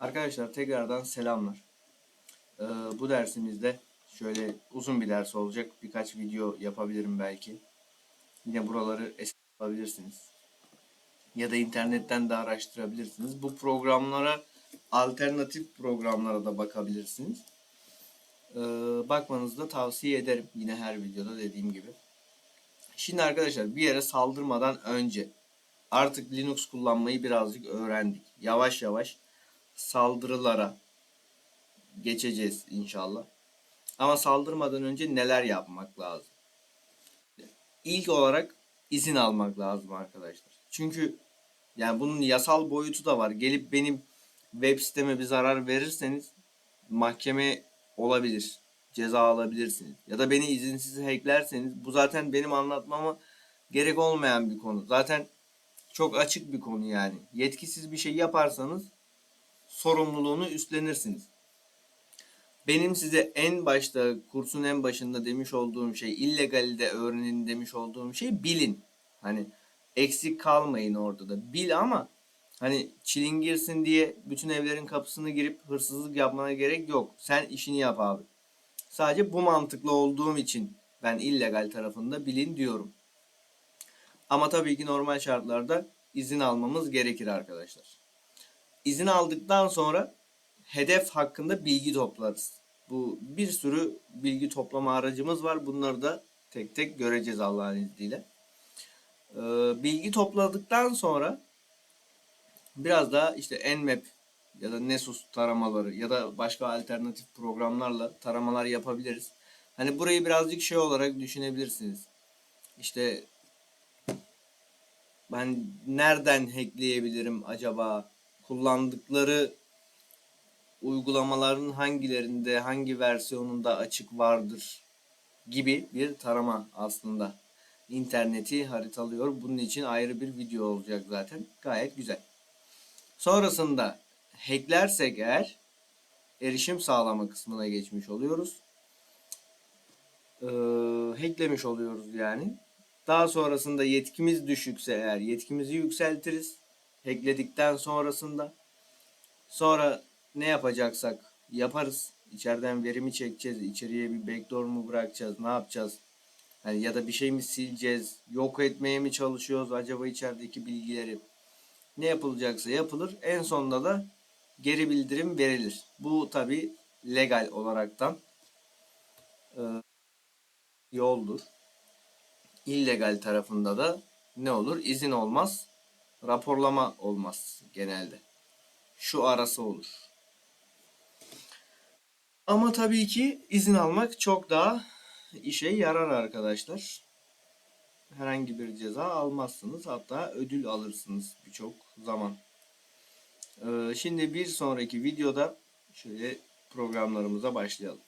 Arkadaşlar tekrardan selamlar. Ee, bu dersimizde şöyle uzun bir ders olacak. Birkaç video yapabilirim belki. Yine buraları yapabilirsiniz. Ya da internetten de araştırabilirsiniz. Bu programlara alternatif programlara da bakabilirsiniz. Ee, bakmanızı da tavsiye ederim. Yine her videoda dediğim gibi. Şimdi arkadaşlar bir yere saldırmadan önce artık Linux kullanmayı birazcık öğrendik. Yavaş yavaş saldırılara geçeceğiz inşallah. Ama saldırmadan önce neler yapmak lazım? İlk olarak izin almak lazım arkadaşlar. Çünkü yani bunun yasal boyutu da var. Gelip benim web siteme bir zarar verirseniz mahkeme olabilir. Ceza alabilirsiniz. Ya da beni izinsiz hacklerseniz bu zaten benim anlatmama gerek olmayan bir konu. Zaten çok açık bir konu yani. Yetkisiz bir şey yaparsanız sorumluluğunu üstlenirsiniz. Benim size en başta kursun en başında demiş olduğum şey illegalde öğrenin demiş olduğum şey bilin. Hani eksik kalmayın orada da. Bil ama hani çilingirsin diye bütün evlerin kapısını girip hırsızlık yapmana gerek yok. Sen işini yap abi. Sadece bu mantıklı olduğum için ben illegal tarafında bilin diyorum. Ama tabii ki normal şartlarda izin almamız gerekir arkadaşlar. İzin aldıktan sonra hedef hakkında bilgi toplarız. Bu bir sürü bilgi toplama aracımız var. Bunları da tek tek göreceğiz Allah'ın izniyle. Ee, bilgi topladıktan sonra biraz daha işte Nmap ya da Nessus taramaları ya da başka alternatif programlarla taramalar yapabiliriz. Hani burayı birazcık şey olarak düşünebilirsiniz. İşte ben nereden hackleyebilirim acaba? Kullandıkları uygulamaların hangilerinde, hangi versiyonunda açık vardır gibi bir tarama aslında. İnterneti haritalıyor. Bunun için ayrı bir video olacak zaten. Gayet güzel. Sonrasında hacklersek eğer erişim sağlama kısmına geçmiş oluyoruz. Ee, hacklemiş oluyoruz yani. Daha sonrasında yetkimiz düşükse eğer yetkimizi yükseltiriz. Hackledikten sonrasında. Sonra ne yapacaksak yaparız. İçeriden verimi çekeceğiz. İçeriye bir backdoor mu bırakacağız? Ne yapacağız? Hani ya da bir şey mi sileceğiz? Yok etmeye mi çalışıyoruz acaba içerideki bilgileri? Ne yapılacaksa yapılır. En sonunda da geri bildirim verilir. Bu tabi legal olaraktan e, yoldur. İllegal tarafında da ne olur? İzin olmaz. Raporlama olmaz genelde. Şu arası olur. Ama tabii ki izin almak çok daha işe yarar arkadaşlar. Herhangi bir ceza almazsınız. Hatta ödül alırsınız birçok zaman. Ee, şimdi bir sonraki videoda şöyle programlarımıza başlayalım.